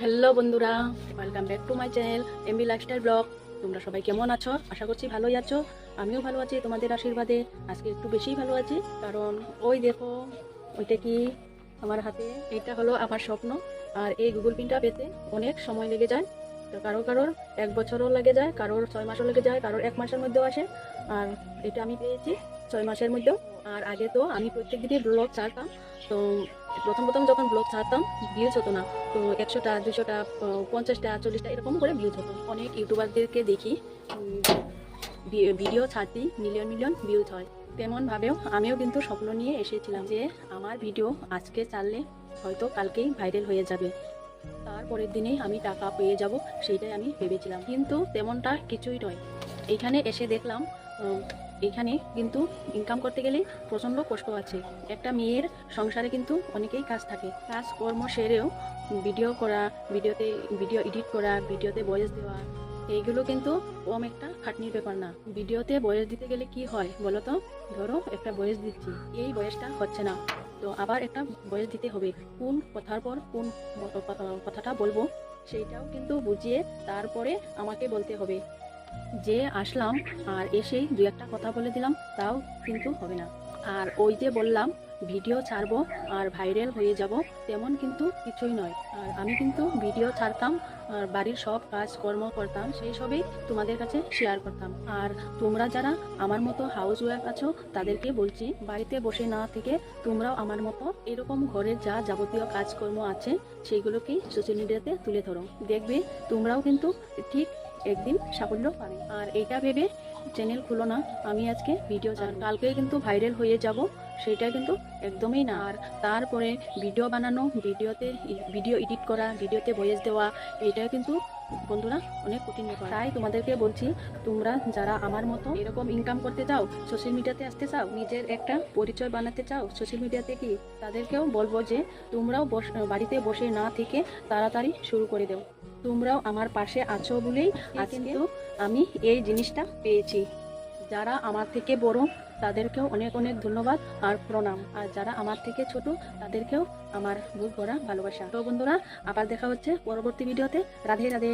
Hello বন্ধুরা welcome back to my channel MB lifestyle blog তোমরা সবাই কেমন আছো? আশা করছি ভালোই আছো। আমিও ভালো আছি, তোমাদের আশীর্বাদে। আজকে একটু বেশিই ভালো আছি, কারণ ওই দেখো, ওইটা কি আমার হাতে? এটা হলো আমার স্বপ্ন, আর এই গুগল পিনটা পেতে অনেক সময় লেগে যায়। তো কারও কারোর এক বছরও লেগে যায়, কারোর ছয় মাসও লেগে যায়, কারোর এক মাসের মধ্যেও আসে। আর এটা আমি পেয়েছি। ছয় মাসের মধ্যেও আর আগে তো আমি প্রত্যেক দিনই ব্লগ ছাড়তাম। তো প্রথম প্রথম যখন ব্লগ ছাড়তাম ভিউজ হতো না। তো একশোটা, দুশোটা, পঞ্চাশটা, চল্লিশটা এরকম করে ভিউজ হতো। অনেক ইউটিউবারদেরকে দেখি ভিডিও ছাড়তেই মিলিয়ন মিলিয়ন ভিউজ হয়। তেমনভাবেও আমিও কিন্তু স্বপ্ন নিয়ে এসেছিলাম যে আমার ভিডিও আজকে চাললে হয়তো কালকেই ভাইরাল হয়ে যাবে। তারপরের দিনেই আমি টাকা পেয়ে যাব, সেইটাই আমি ভেবেছিলাম। কিন্তু তেমনটা কিছুই নয়। এইখানে এসে দেখলাম উম, এইখানে কিন্তু ইনকাম করতে গেলে প্রচণ্ড কষ্ট আছে। একটা মেয়ের সংসারে কিন্তু অনেকেই কাজ থাকে। কাজ কর্ম সেরেও ভিডিও করা ভিডিওতে ভিডিও এডিট করা ভিডিওতে ভয়েস দেওয়া এইগুলো কিন্তু কম একটা খাটনির ব্যাপার না। ভিডিওতে ভয়েস দিতে গেলে কি হয় বলো তো? ধরো একটা ভয়েস দিচ্ছি এই বয়সটা হচ্ছে না। তো আবার একটা ভয়েস দিতে হবে কোন কথার পর কোন কথাটা বলব সেইটাও কিন্তু বুঝিয়ে তারপরে আমাকে বলতে হবে। যে আসলাম আর এসেই দু একটা কথা বলে দিলাম, তাও কিন্তু হবে না। আর ওই যে বললাম, ভিডিও ছাড়বো আর ভাইরাল হয়ে যাব, তেমন কিন্তু কিছুই নয়। আর আমি কিন্তু ভিডিও ছাড়তাম আর বাড়ির সব কাজ কর্ম করতাম, সেই সবই তোমাদের কাছে শেয়ার করতাম। আর তোমরা যারা আমার মতো হাউস ওয়াইফ আছো, তাদেরকে বলছি, বাড়িতে বসে না থেকে তোমরাও আমার মতো এরকম ঘরে যা যাবতীয় কাজকর্ম আছে সেইগুলোকেই সোশ্যাল মিডিয়াতে তুলে ধরো। দেখবে তোমরাও কিন্তু ঠিক একদিন সাফল্য পাবে। আর এটা ভেবে চ্যানেল খুলো না, আমি আজকে ভিডিও কালকে কিন্তু ভাইরাল হয়ে যাব, সেটা কিন্তু একদমই না। আর তারপরে ভিডিও বানানো ভিডিওতে ভিডিও এডিট করা ভিডিওতে ভয়েস দেওয়া, এটা কিন্তু বন্ধুরা অনেক কঠিন ব্যাপার। তাই তোমাদেরকে বলছি, তোমরা যারা আমার মতো এরকম ইনকাম করতে চাও সোশ্যাল মিডিয়াতে আসতে চাও, নিজের একটা পরিচয় বানাতে চাও সোশ্যাল মিডিয়াতে কি? তাদেরকেও বলব যে, তোমরাও বাড়িতে বসে না থেকে তাড়াতাড়ি শুরু করে দাও। তোমরাও আমার পাশে আছো বলেই কিন্তু আমি এই জিনিসটা পেয়েছি। যারা আমার থেকে বড় তাদেরকেও অনেক অনেক ধন্যবাদ আর প্রণাম। আর যারা আমার থেকে ছোট তাদেরকেও আমার বুক ভরা ভালোবাসা। তো বন্ধুরা আবার দেখা হচ্ছে পরবর্তী ভিডিওতে। রাধে রাধে।